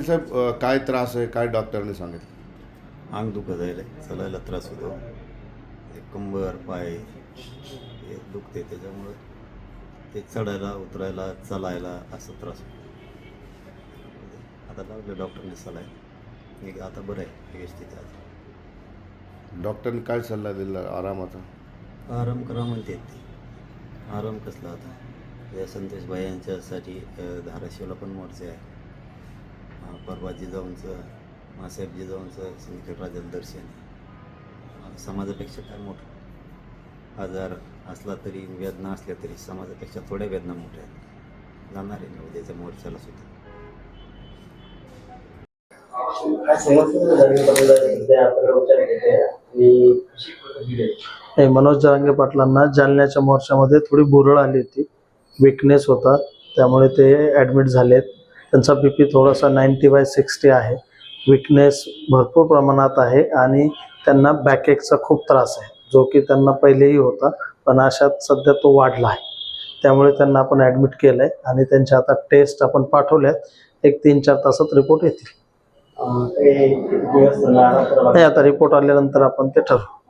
साहेब काय त्रास आहे? काय डॉक्टरांनी सांगितलं? अंग दुखत आहे चालायला त्रास होतो. कंबर पाय हे दुखते. त्याच्यामुळं ते चढायला उतरायला चालायला असं त्रास होतो. आता लागलं डॉक्टरने सलाय. मी आता बरं आहे. व्यवस्थित आता. डॉक्टरने काय सल्ला दिला आरामाचा? आराम करा म्हणते. ते आराम कसला आता? या संतोष भाई यांच्यासाठी धाराशिवला पण मोर्चे आहे. परवा जिजाऊंचं मासाहेब जिजाऊंचं सिंदखेड राजाचं दर्शन. समाजापेक्षा काय मोठं? आजार असला तरी वेदना असल्या तरी समाजापेक्षा थोड्या वेदना मोठ्या आहेत. जाणार आहे ना उद्याच्या मोर्चाला सुद्धा. मनोज जरांगे पाटलांना जालन्याच्या मोर्चामध्ये थोडी भुरळ आली होती. विकनेस होता. त्यामुळे ते ॲडमिट झालेत. त्यांचा बी पी थोडासा नाईंटी बाय सिक्स्टी आहे. विकनेस भरपूर प्रमाणात आहे आणि त्यांना बॅकएकचा खूप त्रास आहे. जो की त्यांना पहिलेही होता पण अशात सध्या तो वाढला आहे. त्यामुळे त्यांना आपण ॲडमिट केलं आहे आणि त्यांच्या आता टेस्ट आपण पाठवल्यात. एक तीन चार तासात रिपोर्ट येतील. नाही आता रिपोर्ट आल्यानंतर आपण ते ठरवू.